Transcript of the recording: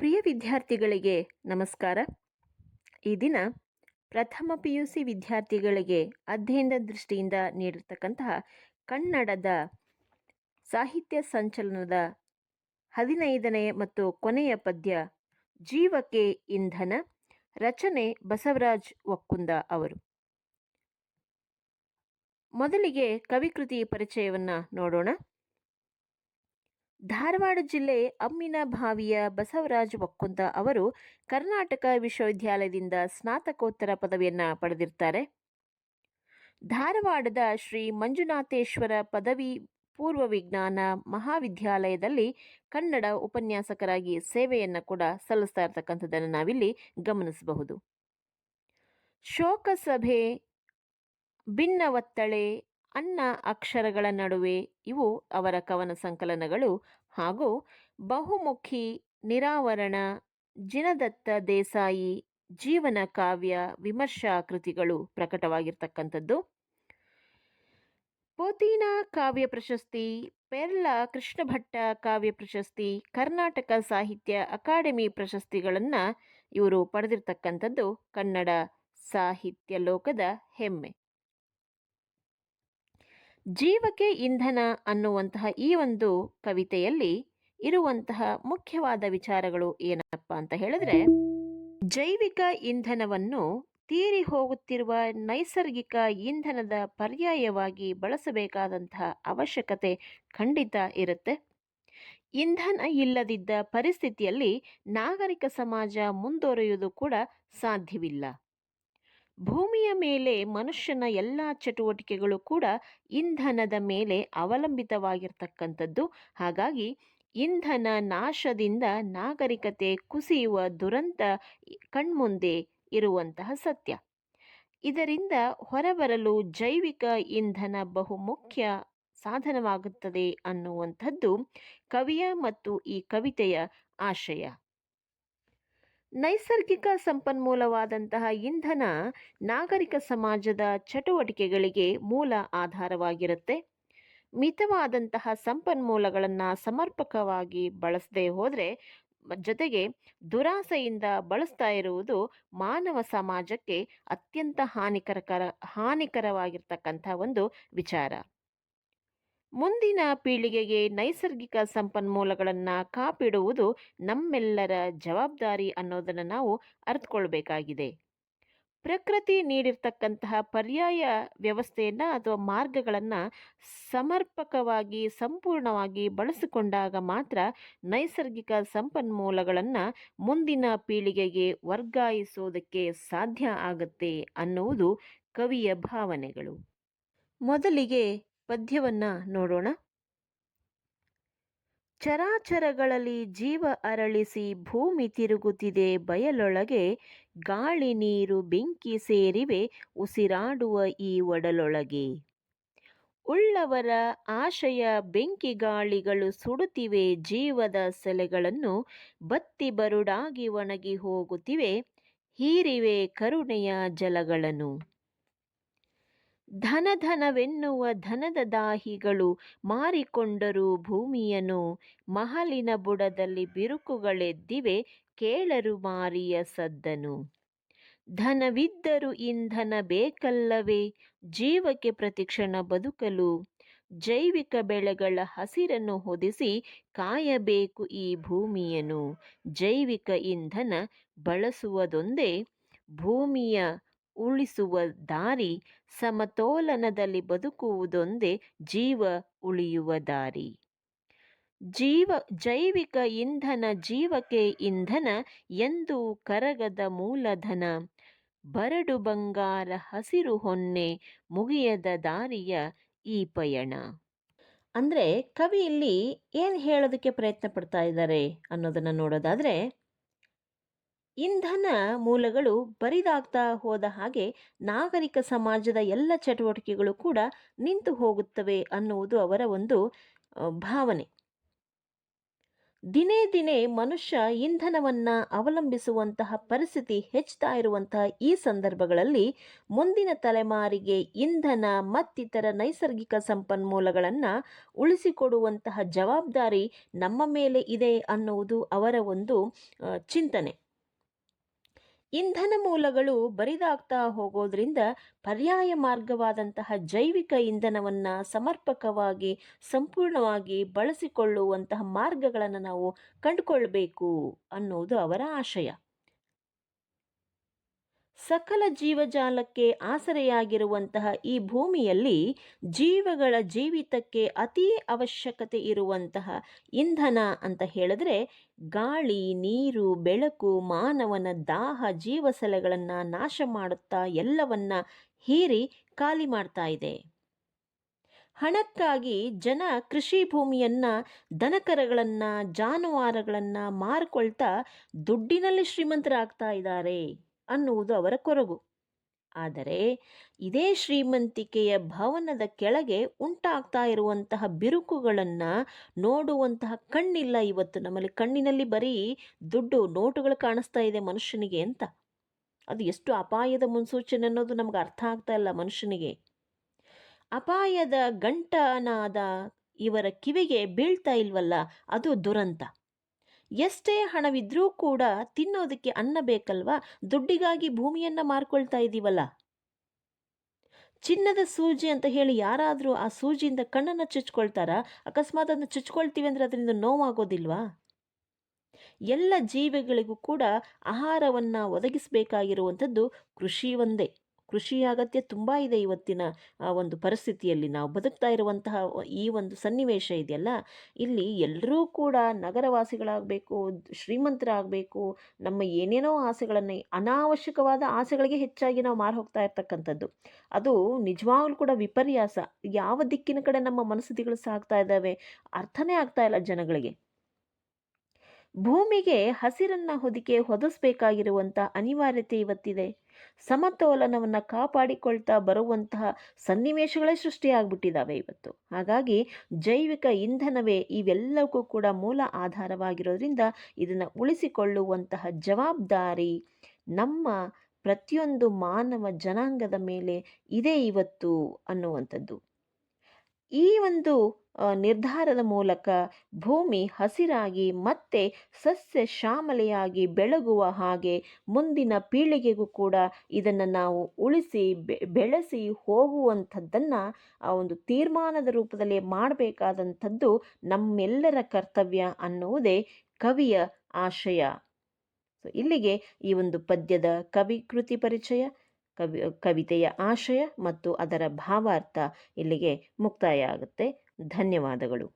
ಪ್ರಿಯ ವಿದ್ಯಾರ್ಥಿಗಳಿಗೆ ನಮಸ್ಕಾರ. ಈ ದಿನ ಪ್ರಥಮ ಪಿ ಯು ಸಿ ವಿದ್ಯಾರ್ಥಿಗಳಿಗೆ ಅಧ್ಯಯನದ ದೃಷ್ಟಿಯಿಂದ ನೀಡಿರ್ತಕ್ಕಂತಹ ಕನ್ನಡದ ಸಾಹಿತ್ಯ ಸಂಚಲನದ ಹದಿನೈದನೇ ಮತ್ತು ಕೊನೆಯ ಪದ್ಯ ಜೀವಕ್ಕೆ ಇಂಧನ ರಚನೆ ಬಸವರಾಜ್ ಒಕ್ಕುಂದ ಅವರು. ಮೊದಲಿಗೆ ಕವಿಕೃತಿ ಪರಿಚಯವನ್ನು ನೋಡೋಣ. ಧಾರವಾಡ ಜಿಲ್ಲೆ ಅಮ್ಮಿನಭಾವಿಯ ಬಸವರಾಜ್ ಒಕ್ಕುಂದ ಅವರು ಕರ್ನಾಟಕ ವಿಶ್ವವಿದ್ಯಾಲಯದಿಂದ ಸ್ನಾತಕೋತ್ತರ ಪದವಿಯನ್ನು ಪಡೆದಿರ್ತಾರೆ. ಧಾರವಾಡದ ಶ್ರೀ ಮಂಜುನಾಥೇಶ್ವರ ಪದವಿ ಪೂರ್ವ ವಿಜ್ಞಾನ ಮಹಾವಿದ್ಯಾಲಯದಲ್ಲಿ ಕನ್ನಡ ಉಪನ್ಯಾಸಕರಾಗಿ ಸೇವೆಯನ್ನು ಕೂಡ ಸಲ್ಲಿಸ್ತಾ ಇರ್ತಕ್ಕಂಥದ್ದನ್ನು ನಾವಿಲ್ಲಿ ಗಮನಿಸಬಹುದು. ಶೋಕಸಭೆ ಭಿನ್ನ ಒತ್ತಳೆ ಅನ್ನ ಅಕ್ಷರಗಳ ನಡುವೆ ಇವು ಅವರ ಕವನ ಸಂಕಲನಗಳು ಹಾಗೂ ಬಹುಮುಖಿ, ನಿರಾವರಣ, ಜಿನದತ್ತ ದೇಸಾಯಿ, ಜೀವನ ಕಾವ್ಯ, ವಿಮರ್ಶಾ ಕೃತಿಗಳು ಪ್ರಕಟವಾಗಿರ್ತಕ್ಕಂಥದ್ದು. ಪೋತೀನಾ ಕಾವ್ಯ ಪ್ರಶಸ್ತಿ, ಪೆರ್ಲ ಕೃಷ್ಣಭಟ್ಟ ಕಾವ್ಯ ಪ್ರಶಸ್ತಿ, ಕರ್ನಾಟಕ ಸಾಹಿತ್ಯ ಅಕಾಡೆಮಿ ಪ್ರಶಸ್ತಿಗಳನ್ನು ಇವರು ಪಡೆದಿರ್ತಕ್ಕಂಥದ್ದು ಕನ್ನಡ ಸಾಹಿತ್ಯ ಲೋಕದ ಹೆಮ್ಮೆ. ಜೀವಕ್ಕೆ ಇಂಧನ ಅನ್ನುವಂತಹ ಈ ಒಂದು ಕವಿತೆಯಲ್ಲಿ ಇರುವಂತಹ ಮುಖ್ಯವಾದ ವಿಚಾರಗಳು ಏನಪ್ಪ ಅಂತ ಹೇಳಿದ್ರೆ, ಜೈವಿಕ ಇಂಧನವನ್ನು ತೀರಿ ಹೋಗುತ್ತಿರುವ ನೈಸರ್ಗಿಕ ಇಂಧನದ ಪರ್ಯಾಯವಾಗಿ ಬಳಸಬೇಕಾದಂತಹ ಅವಶ್ಯಕತೆ ಖಂಡಿತ ಇರುತ್ತೆ. ಇಂಧನ ಇಲ್ಲದಿದ್ದ ಪರಿಸ್ಥಿತಿಯಲ್ಲಿ ನಾಗರಿಕ ಸಮಾಜ ಮುಂದುವರಿಯುವುದು ಕೂಡ ಸಾಧ್ಯವಿಲ್ಲ. ಭೂಮಿಯ ಮೇಲೆ ಮನುಷ್ಯನ ಎಲ್ಲ ಚಟುವಟಿಕೆಗಳು ಕೂಡ ಇಂಧನದ ಮೇಲೆ ಅವಲಂಬಿತವಾಗಿರ್ತಕ್ಕಂಥದ್ದು. ಹಾಗಾಗಿ ಇಂಧನ ನಾಶದಿಂದ ನಾಗರಿಕತೆ ಕುಸಿಯುವ ದುರಂತ ಕಣ್ಮುಂದೆ ಇರುವಂತಹ ಸತ್ಯ. ಇದರಿಂದ ಹೊರಬರಲು ಜೈವಿಕ ಇಂಧನ ಬಹುಮುಖ್ಯ ಸಾಧನವಾಗುತ್ತದೆ ಅನ್ನುವಂಥದ್ದು ಕವಿಯ ಮತ್ತು ಈ ಕವಿತೆಯ ಆಶಯ. ನೈಸರ್ಗಿಕ ಸಂಪನ್ಮೂಲವಾದಂತಹ ಇಂಧನ ನಾಗರಿಕ ಸಮಾಜದ ಚಟುವಟಿಕೆಗಳಿಗೆ ಮೂಲ ಆಧಾರವಾಗಿರುತ್ತೆ. ಮಿತವಾದಂತಹ ಸಂಪನ್ಮೂಲಗಳನ್ನು ಸಮರ್ಪಕವಾಗಿ ಬಳಸದೆ ಹೋದರೆ, ಜೊತೆಗೆ ದುರಾಸೆಯಿಂದ ಬಳಸ್ತಾ ಇರುವುದು ಮಾನವ ಸಮಾಜಕ್ಕೆ ಅತ್ಯಂತ ಹಾನಿಕರಕರ, ಹಾನಿಕರವಾಗಿರ್ತಕ್ಕಂಥ ಒಂದು ವಿಚಾರ. ಮುಂದಿನ ಪೀಳಿಗೆಗೆ ನೈಸರ್ಗಿಕ ಸಂಪನ್ಮೂಲಗಳನ್ನು ಕಾಪಿಡುವುದು ನಮ್ಮೆಲ್ಲರ ಜವಾಬ್ದಾರಿ ಅನ್ನೋದನ್ನು ನಾವು ಅರ್ಥಕೊಳ್ಬೇಕಾಗಿದೆ ಪ್ರಕೃತಿ ನೀಡಿರ್ತಕ್ಕಂತಹ ಪರ್ಯಾಯ ವ್ಯವಸ್ಥೆಯನ್ನು ಅಥವಾ ಮಾರ್ಗಗಳನ್ನು ಸಮರ್ಪಕವಾಗಿ, ಸಂಪೂರ್ಣವಾಗಿ ಬಳಸಿಕೊಂಡಾಗ ಮಾತ್ರ ನೈಸರ್ಗಿಕ ಸಂಪನ್ಮೂಲಗಳನ್ನು ಮುಂದಿನ ಪೀಳಿಗೆಗೆ ವರ್ಗಾಯಿಸೋದಕ್ಕೆ ಸಾಧ್ಯ ಆಗುತ್ತೆ ಅನ್ನುವುದು ಕವಿಯ ಭಾವನೆಗಳು. ಮೊದಲಿಗೆ ಪದ್ಯವನ್ನು ನೋಡೋಣ. ಚರಾಚರಗಳಲ್ಲಿ ಜೀವ ಅರಳಿಸಿ ಭೂಮಿ ತಿರುಗುತ್ತಿದೆ ಬಯಲೊಳಗೆ, ಗಾಳಿ ನೀರು ಬೆಂಕಿ ಸೇರಿವೆ ಉಸಿರಾಡುವ ಈ ಒಡಲೊಳಗೆ. ಉಳ್ಳವರ ಆಶಯ ಬೆಂಕಿ ಗಾಳಿಗಳು ಸುಡುತ್ತಿವೆ, ಜೀವದ ಸೆಲೆಗಳನ್ನು ಬತ್ತಿ ಬರುಡಾಗಿ ಒಣಗಿ ಹೋಗುತ್ತಿವೆ, ಹೀರಿವೆ ಕರುಣೆಯ ಜಲಗಳನ್ನು. ಧನ ಧನವೆನ್ನುವ ಧನದ ದಾಹಿಗಳು ಮಾರಿಕೊಂಡರು ಭೂಮಿಯನು. ಮಹಲಿನ ಬುಡದಲ್ಲಿ ಬಿರುಕುಗಳೆದ್ದಿವೆ, ಕೇಳರು ಮಾರಿಯ ಸದ್ದನು. ಧನವಿದ್ದರೂ ಇಂಧನ ಬೇಕಲ್ಲವೇ? ಜೀವಕ್ಕೆ ಪ್ರತಿಕ್ಷಣ ಬದುಕಲು. ಜೈವಿಕ ಬೆಳೆಗಳ ಹಸಿರನ್ನು ಹೊದಿಸಿ ಕಾಯಬೇಕು ಈ ಭೂಮಿಯನ್ನು ಜೈವಿಕ ಇಂಧನ ಬಳಸುವುದೊಂದೇ ಭೂಮಿಯ ಉಳಿಸುವ ದಾರಿ ಸಮತೋಲನದಲ್ಲಿ ಬದುಕುವುದೊಂದೇ ಜೀವ ಉಳಿಯುವ ದಾರಿ. ಜೀವ, ಜೈವಿಕ ಇಂಧನ ಜೀವಕ್ಕೆ ಇಂಧನ ಎಂದು ಕರಗದ ಮೂಲಧನ. ಬರಡು ಬಂಗಾರ ಹಸಿರು ಹೊನ್ನೆ ಮುಗಿಯದ ದಾರಿಯ ಈ ಪಯಣ. ಅಂದರೆ ಕವಿ ಇಲ್ಲಿ ಏನು ಹೇಳೋದಕ್ಕೆ ಪ್ರಯತ್ನ ಪಡ್ತಾ ಇದ್ದಾರೆ ಅನ್ನೋದನ್ನು ನೋಡೋದಾದರೆ ಇಂಧನ ಮೂಲಗಳು ಬರಿದಾಗ್ತಾ ಹೋದ ಹಾಗೆ ನಾಗರಿಕ ಸಮಾಜದ ಎಲ್ಲ ಚಟುವಟಿಕೆಗಳು ಕೂಡ ನಿಂತು ಹೋಗುತ್ತವೆ ಅನ್ನುವುದು ಅವರ ಒಂದು ಭಾವನೆ. ದಿನೇ ದಿನೇ ಮನುಷ್ಯ ಇಂಧನವನ್ನು ಅವಲಂಬಿಸುವಂತಹ ಪರಿಸ್ಥಿತಿ ಹೆಚ್ಚುತ್ತಾ ಇರುವಂತಹ ಈ ಸಂದರ್ಭಗಳಲ್ಲಿ ಮುಂದಿನ ತಲೆಮಾರಿಗೆ ಇಂಧನ ಮತ್ತಿತರ ನೈಸರ್ಗಿಕ ಸಂಪನ್ಮೂಲಗಳನ್ನು ಉಳಿಸಿಕೊಡುವಂತಹ ಜವಾಬ್ದಾರಿ ನಮ್ಮ ಮೇಲೆ ಇದೆ ಅನ್ನುವುದು ಅವರ ಒಂದು ಚಿಂತನೆ. ಇಂಧನ ಮೂಲಗಳು ಬರಿದಾಗ್ತಾ ಹೋಗೋದ್ರಿಂದ ಪರ್ಯಾಯ ಮಾರ್ಗವಾದಂತಹ ಜೈವಿಕ ಇಂಧನವನ್ನು ಸಮರ್ಪಕವಾಗಿ, ಸಂಪೂರ್ಣವಾಗಿ ಬಳಸಿಕೊಳ್ಳುವಂತಹ ಮಾರ್ಗಗಳನ್ನು ನಾವು ಕಂಡುಕೊಳ್ಬೇಕು ಅನ್ನೋದು ಅವರ ಆಶಯ. ಸಕಲ ಜೀವಜಾಲಕ್ಕೆ ಆಸರೆಯಾಗಿರುವಂತಹ ಈ ಭೂಮಿಯಲ್ಲಿ ಜೀವಗಳ ಜೀವಿತಕ್ಕೆ ಅತೀ ಅವಶ್ಯಕತೆ ಇರುವಂತಹ ಇಂಧನ ಅಂತ ಹೇಳಿದ್ರೆ ಗಾಳಿ, ನೀರು, ಬೆಳಕು, ಮಾನವನ ದಾಹ, ಜೀವಸಲೆಗಳನ್ನು ನಾಶ ಮಾಡುತ್ತಾ ಎಲ್ಲವನ್ನ ಹೀರಿ ಖಾಲಿ ಮಾಡ್ತಾ ಇದೆ. ಹಣಕ್ಕಾಗಿ ಜನ ಕೃಷಿ ಭೂಮಿಯನ್ನ, ದನಕರಗಳನ್ನು, ಜಾನುವಾರುಗಳನ್ನು ಮಾರಿಕೊಳ್ತಾ ದುಡ್ಡಿನಲ್ಲಿ ಶ್ರೀಮಂತರಾಗ್ತಾ ಇದ್ದಾರೆ. ಅನ್ನುವುದು ಅವರ ಕೊರಗು. ಆದರೆ ಇದೇ ಶ್ರೀಮಂತಿಕೆಯ ಭವನದ ಕೆಳಗೆ ಉಂಟಾಗ್ತಾ ಇರುವಂತಹ ಬಿರುಕುಗಳನ್ನು ನೋಡುವಂತಹ ಕಣ್ಣಿಲ್ಲ ಇವತ್ತು. ನಮ್ಮಲ್ಲಿ ಕಣ್ಣಿನಲ್ಲಿ ಬರೀ ದುಡ್ಡು, ನೋಟುಗಳು ಕಾಣಿಸ್ತಾ ಇದೆ ಮನುಷ್ಯನಿಗೆ ಅಂತ. ಅದು ಎಷ್ಟು ಅಪಾಯದ ಮುನ್ಸೂಚನೆ ಅನ್ನೋದು ನಮ್ಗೆ ಅರ್ಥ ಆಗ್ತಾ ಇಲ್ಲ ಮನುಷ್ಯನಿಗೆ. ಅಪಾಯದ ಗಂಟನಾದ ಇವರ ಕಿವಿಗೆ ಬೀಳ್ತಾ ಇಲ್ವಲ್ಲ, ಅದು ದುರಂತ. ಎಷ್ಟೇ ಹಣವಿದ್ರೂ ಕೂಡ ತಿನ್ನೋದಕ್ಕೆ ಅನ್ನ ಬೇಕಲ್ವಾ? ದುಡ್ಡಿಗಾಗಿ ಭೂಮಿಯನ್ನ ಮಾರ್ಕೊಳ್ತಾ ಇದ್ದೀವಲ್ಲ ಚಿನ್ನದ ಸೂಜಿ ಅಂತ ಹೇಳಿ ಯಾರಾದರೂ ಆ ಸೂಜಿಯಿಂದ ಕಣ್ಣನ್ನು ಚುಚ್ಕೊಳ್ತಾರಾ? ಅಕಸ್ಮಾತ್ ಅದನ್ನು ಚುಚ್ಕೊಳ್ತೀವಿ ಅಂದರೆ ಅದರಿಂದ ನೋವಾಗೋದಿಲ್ವಾ? ಎಲ್ಲ ಜೀವಿಗಳಿಗೂ ಕೂಡ ಆಹಾರವನ್ನು ಒದಗಿಸಬೇಕಾಗಿರುವಂಥದ್ದು ಕೃಷಿ ಒಂದೇ. ಕೃಷಿ ಅಗತ್ಯ ತುಂಬ ಇದೆ ಇವತ್ತಿನ ಒಂದು ಪರಿಸ್ಥಿತಿಯಲ್ಲಿ. ನಾವು ಬದುಕ್ತಾ ಇರುವಂತಹ ಈ ಒಂದು ಸನ್ನಿವೇಶ ಇದೆಯಲ್ಲ, ಇಲ್ಲಿ ಎಲ್ಲರೂ ಕೂಡ ನಗರವಾಸಿಗಳಾಗಬೇಕು, ಶ್ರೀಮಂತರಾಗಬೇಕು, ನಮ್ಮ ಏನೇನೋ ಆಸೆಗಳನ್ನು, ಅನಾವಶ್ಯಕವಾದ ಆಸೆಗಳಿಗೆ ಹೆಚ್ಚಾಗಿ ನಾವು ಮಾರು ಹೋಗ್ತಾ ಇರ್ತಕ್ಕಂಥದ್ದು. ಅದು ನಿಜವಾಗ್ಲೂ ಕೂಡ ವಿಪರ್ಯಾಸ. ಯಾವ ದಿಕ್ಕಿನ ಕಡೆ ನಮ್ಮ ಮನಸ್ಥಿತಿಗಳು ಸಾಗ್ತಾ ಇದ್ದಾವೆ, ಅರ್ಥನೇ ಆಗ್ತಾ ಇಲ್ಲ ಜನಗಳಿಗೆ. ಭೂಮಿಗೆ ಹಸಿರನ್ನ ಹೊದಿಕೆ ಹೊದಿಸಬೇಕಾಗಿರುವಂಥ ಅನಿವಾರ್ಯತೆ ಇವತ್ತಿದೆ. ಸಮತೋಲನವನ್ನು ಕಾಪಾಡಿಕೊಳ್ತಾ ಬರುವಂತಹ ಸನ್ನಿವೇಶಗಳೇ ಸೃಷ್ಟಿಯಾಗ್ಬಿಟ್ಟಿದ್ದಾವೆ ಇವತ್ತು. ಹಾಗಾಗಿ ಜೈವಿಕ ಇಂಧನವೇ ಇವೆಲ್ಲಕ್ಕೂ ಕೂಡ ಮೂಲ ಆಧಾರವಾಗಿರೋದ್ರಿಂದ ಇದನ್ನು ಉಳಿಸಿಕೊಳ್ಳುವಂತಹ ಜವಾಬ್ದಾರಿ ನಮ್ಮ ಪ್ರತಿಯೊಂದು ಮಾನವ ಜನಾಂಗದ ಮೇಲೆ ಇದೆ ಇವತ್ತು ಅನ್ನುವಂಥದ್ದು. ಈ ಒಂದು ನಿರ್ಧಾರದ ಮೂಲಕ ಭೂಮಿ ಹಸಿರಾಗಿ ಮತ್ತೆ ಸಸ್ಯ ಶ್ಯಾಮಲೆಯಾಗಿ ಬೆಳಗುವ ಹಾಗೆ ಮುಂದಿನ ಪೀಳಿಗೆಗೂ ಕೂಡ ಇದನ್ನು ನಾವು ಉಳಿಸಿ ಬೆಳೆಸಿ ಹೋಗುವಂಥದ್ದನ್ನು ಆ ಒಂದು ತೀರ್ಮಾನದ ರೂಪದಲ್ಲಿ ಮಾಡಬೇಕಾದಂಥದ್ದು ನಮ್ಮೆಲ್ಲರ ಕರ್ತವ್ಯ ಅನ್ನುವುದೇ ಕವಿಯ ಆಶಯ. ಸೊ ಇಲ್ಲಿಗೆ ಈ ಒಂದು ಪದ್ಯದ ಕವಿ ಕೃತಿ ಪರಿಚಯ, ಕವಿ, ಕವಿತೆಯ ಆಶಯ ಮತ್ತು ಅದರ ಭಾವಾರ್ಥ ಇಲ್ಲಿಗೆ ಮುಕ್ತಾಯ ಆಗುತ್ತೆ. ಧನ್ಯವಾದಗಳು.